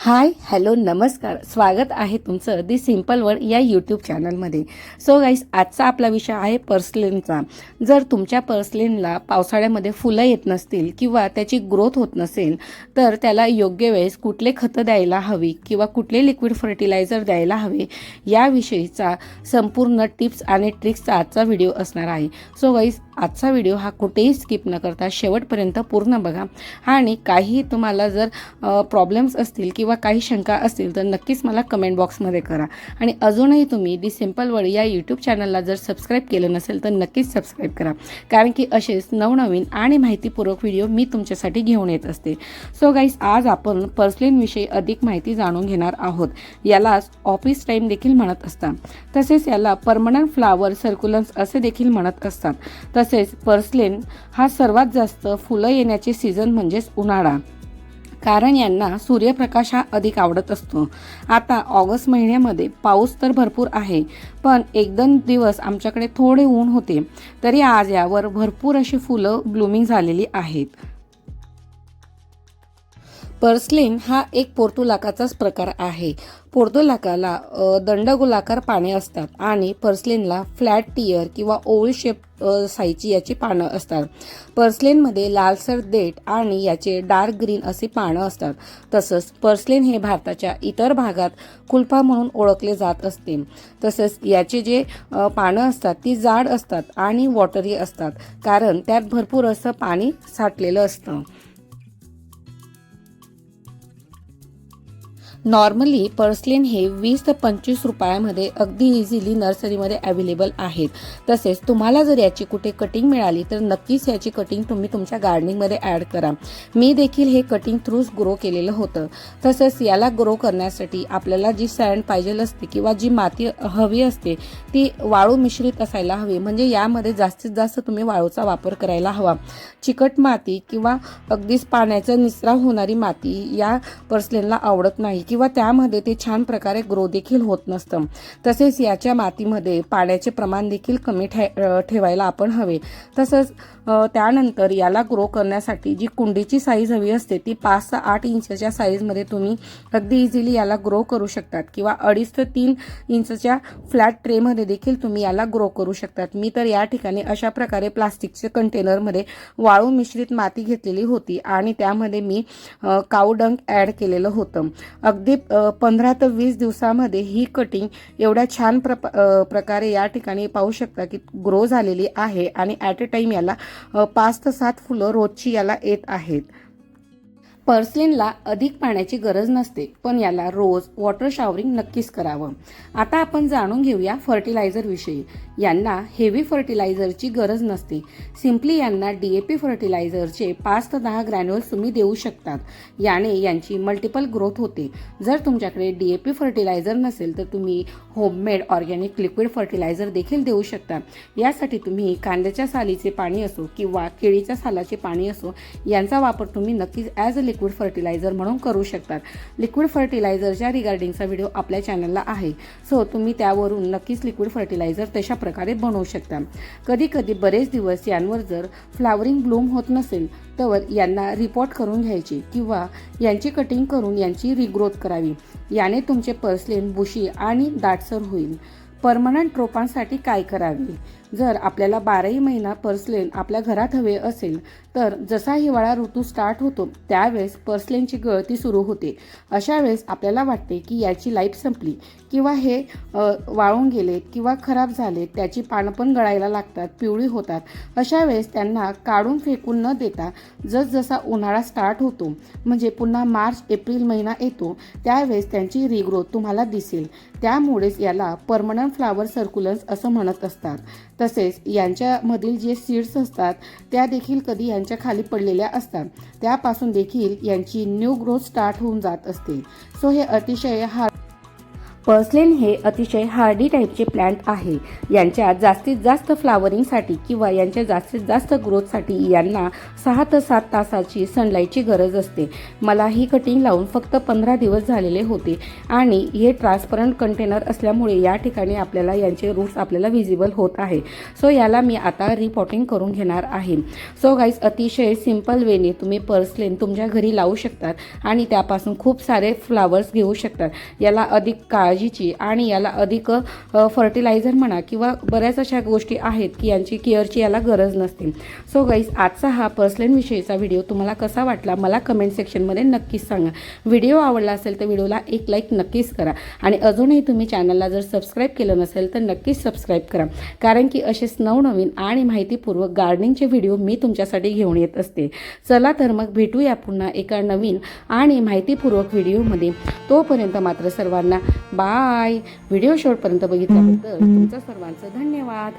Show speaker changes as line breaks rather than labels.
Hi hello नमस्कार. स्वागत आहे तुमचं दी सिंपल वर्ड या यूट्यूब चॅनलमध्ये. सो गाईस आजचा आपला विषय आहे पर्सलेनचा. जर तुमच्या पर्सलेनला पावसाळ्यामध्ये फुलं येत नसतील किंवा त्याची ग्रोथ होत नसेल तर त्याला योग्य वेळेस कुठले खतं द्यायला हवी किंवा कुठले लिक्विड फर्टिलायझर द्यायला हवे याविषयीचा संपूर्ण टिप्स आणि ट्रिक्सचा आजचा व्हिडिओ असणार आहे. सो गाईस आजचा व्हिडिओ हा कुठेही स्किप न करता शेवटपर्यंत पूर्ण बघा. आणि काही तुम्हाला जर प्रॉब्लेम्स असतील किंवा किंवा काही शंका असतील तर नक्कीच मला कमेंट बॉक्समध्ये करा. आणि अजूनही तुम्ही दी सिंपल वर्ड या यूट्यूब चॅनलला जर सबस्क्राईब केलं नसेल तर नक्कीच सबस्क्राईब करा. कारण की असेच नवनवीन आणि माहितीपूर्वक व्हिडिओ मी तुमच्यासाठी घेऊन येत असते. सो गाईस आज आपण पर्सलिनविषयी अधिक माहिती जाणून घेणार आहोत. यालाच ऑफिस टाईम देखील म्हणत असतात. तसेच याला परमनंट फ्लावर सर्क्युलन्स असे देखील म्हणत असतात. तसेच पर्सलेन हा सर्वात जास्त फुलं येण्याचे सीझन म्हणजेच उन्हाळा. कारण यांना सूर्यप्रकाश हा अधिक आवडत असतो. आता ऑगस्ट महिन्यामध्ये पाऊस तर भरपूर आहे पण एक दोन दिवस आमच्याकडे थोडे ऊन होते तरी आज यावर भरपूर अशी फुलं ब्लूमिंग झालेली आहेत. पर्सलिन हा एक पोर्तुलाकाचाच प्रकार आहे. पोर्तुलाकाला दंडगोलाकार पाने असतात आणि पर्सलिनला फ्लॅट टियर किंवा ओव्हल शेप साईची याची पानं असतात. पर्सलिनमध्ये लालसर देठ आणि याचे डार्क ग्रीन अशी पानं असतात. तसंच पर्सलिन हे भारताच्या इतर भागात कुल्फा म्हणून ओळखले जात असते. तसंच याचे जे पानं असतात ती जाड असतात आणि वॉटरी असतात. कारण त्यात भरपूर असं पाणी साठलेलं असतं. नॉर्मली पर्सलिन हे वीस ते पंचवीस रुपयामध्ये अगदी इझिली नर्सरीमध्ये अवेलेबल आहेत. तसेच तुम्हाला जर याची कुठे कटिंग मिळाली तर नक्कीच याची कटिंग तुम्ही तुमच्या गार्डनिंगमध्ये ॲड करा. मी देखील हे कटिंग थ्रूच ग्रो केलेलं होतं. तसंच याला ग्रो करण्यासाठी आपल्याला जी सँड पाहिजे असते किंवा जी माती हवी असते ती वाळू मिश्रित असायला हवी. म्हणजे यामध्ये जास्तीत जास्त तुम्ही वाळूचा वापर करायला हवा. चिकट माती किंवा अगदीच पाण्याचा निचरा होणारी माती या पर्सलेनला आवडत नाही. किंवा त्यामध्ये ते छान प्रकारे ग्रो देखील होत नसतं. तसेच याच्या मातीमध्ये पाण्याचे प्रमाण देखील कमी ठे ठेवायला आपण हवे. तसंच त्यानंतर याला ग्रो करण्यासाठी जी कुंडीची साईज हवी असते ती पाच ते आठ इंचच्या साईजमध्ये तुम्ही अगदी इझिली याला ग्रो करू शकतात. किंवा अडीच ते तीन इंचच्या फ्लॅट ट्रेमध्ये देखील तुम्ही याला ग्रो करू शकतात. मी तर या ठिकाणी अशा प्रकारे प्लास्टिकचे कंटेनरमध्ये वाळू मिश्रित माती घेतलेली होती आणि त्यामध्ये मी काऊ डंक ॲड केलेलं होतं. अगदी पंधरा ते वीस दिवसामध्ये ही कटिंग एवढ्या छान प्रप प्रकारे या ठिकाणी पाहू शकता की ग्रो झालेली आहे आणि ॲट अ टाईम याला पाच ते सात फुलं रोजची याला येत आहेत. पर्सलिनला अधिक पाण्याची गरज नसते पण याला रोज वॉटर शॉवरिंग नक्कीच करावं. आता आपण जाणून घेऊया फर्टिलायझर विषयी. यांना हेवी फर्टिलायझरची गरज नसते. सिम्पली यांना डी ए पी फर्टिलायझरचे पाच ते दहा ग्रॅन्युअल्स तुम्ही देऊ शकतात. याने यांची मल्टिपल ग्रोथ होते. जर तुमच्याकडे डी ए पी फर्टिलायझर नसेल तर तुम्ही होममेड ऑर्गॅनिक लिक्विड फर्टिलायझर देखील देऊ शकता. यासाठी तुम्ही कांद्याच्या सालीचे पाणी असो किंवा केळीच्या सालाचे पाणी असो यांचा वापर तुम्ही नक्कीच ॲज अ लिक्विड फर्टिलायझर म्हणून करू शकतात. लिक्विड फर्टिलायझरच्या रिगार्डिंगचा व्हिडिओ आपल्या चॅनलला आहे. सो तुम्ही त्यावरून नक्कीच लिक्विड फर्टिलायझर तशा प्रकारे बनवू शकता. कधी कधी बरेच दिवस यांवर जर फ्लावरिंग ब्लूम होत नसेल तर यांना रिपोर्ट करून घ्यायची किंवा यांची कटिंग करून यांची रिग्रोथ करावी. याने तुमचे पर्सलेन बुशी आणि दाटसर होईल. परमनंट रोपांसाठी काय करावे? जर आपल्याला बाराही महिना पर्सलेन आपल्या घरात हवे असेल तर जसा हिवाळा ऋतू स्टार्ट होतो त्यावेळेस पर्सलेनची गळती सुरू होते. अशा वेळेस आपल्याला वाटते की याची लाईफ संपली किंवा हे वाळून गेलेत किंवा खराब झालेत त्याची पानं पण गळायला लागतात पिवळी होतात. अशा वेळेस त्यांना काढून फेकून न देता जसजसा उन्हाळा स्टार्ट होतो म्हणजे पुन्हा मार्च एप्रिल महिना येतो त्यावेळेस त्यांची रिग्रोथ तुम्हाला दिसेल. त्यामुळेच याला परमनंट फ्लावर सर्क्युलन्स असं म्हणत असतात. तसेच यांच्यामधील जे सीड्स असतात त्या देखील कधी यांच्या खाली पडलेल्या असतात. त्यापासून देखील यांची न्यू ग्रोथ स्टार्ट होऊन जात असते. सो हे अतिशय हा पर्सलेन हे अतिशय हार्डी टाईपचे प्लांट आहे. यांच्या जास्तीत जास्त फ्लावरिंगसाठी किंवा यांच्या जास्तीत जास्त ग्रोथसाठी यांना सहा ते सात तासाची सनलाईटची गरज असते. मला ही कटिंग लावून फक्त पंधरा दिवस झालेले होते आणि हे ट्रान्सपरंट कंटेनर असल्यामुळे या ठिकाणी आपल्याला यांचे रूट्स आपल्याला व्हिजिबल होत आहे. सो याला मी आता रिपॉटिंग करून घेणार आहे. सो गाईज अतिशय सिंपल वेने तुम्ही पर्सलेन तुमच्या घरी लावू शकतात आणि त्यापासून खूप सारे फ्लावर्स घेऊ शकतात. याला अधिक काळ काळजीची आणि याला अधिक फर्टिलायझर म्हणा किंवा बऱ्याच अशा गोष्टी आहेत की यांची केअरची याला गरज नसते. सो गाईस आजचा हा पर्सलेन विषयीचा व्हिडिओ तुम्हाला कसा वाटला मला कमेंट सेक्शनमध्ये नक्कीच सांगा. व्हिडिओ आवडला असेल तर व्हिडिओला एक लाईक नक्कीच करा आणि अजूनही तुम्ही चॅनलला जर सबस्क्राईब केलं नसेल तर नक्कीच सबस्क्राईब करा. कारण की असेच नवनवीन आणि माहितीपूर्वक गार्डनिंगचे व्हिडिओ मी तुमच्यासाठी घेऊन येत असते. चला तर मग भेटूया पुन्हा एका नवीन आणि माहितीपूर्वक व्हिडिओमध्ये तोपर्यंत मात्र सर्वांना बाय. व्हिडिओ शेवटपर्यंत बघितल्याबद्दल तुमचं सर्वांचं धन्यवाद.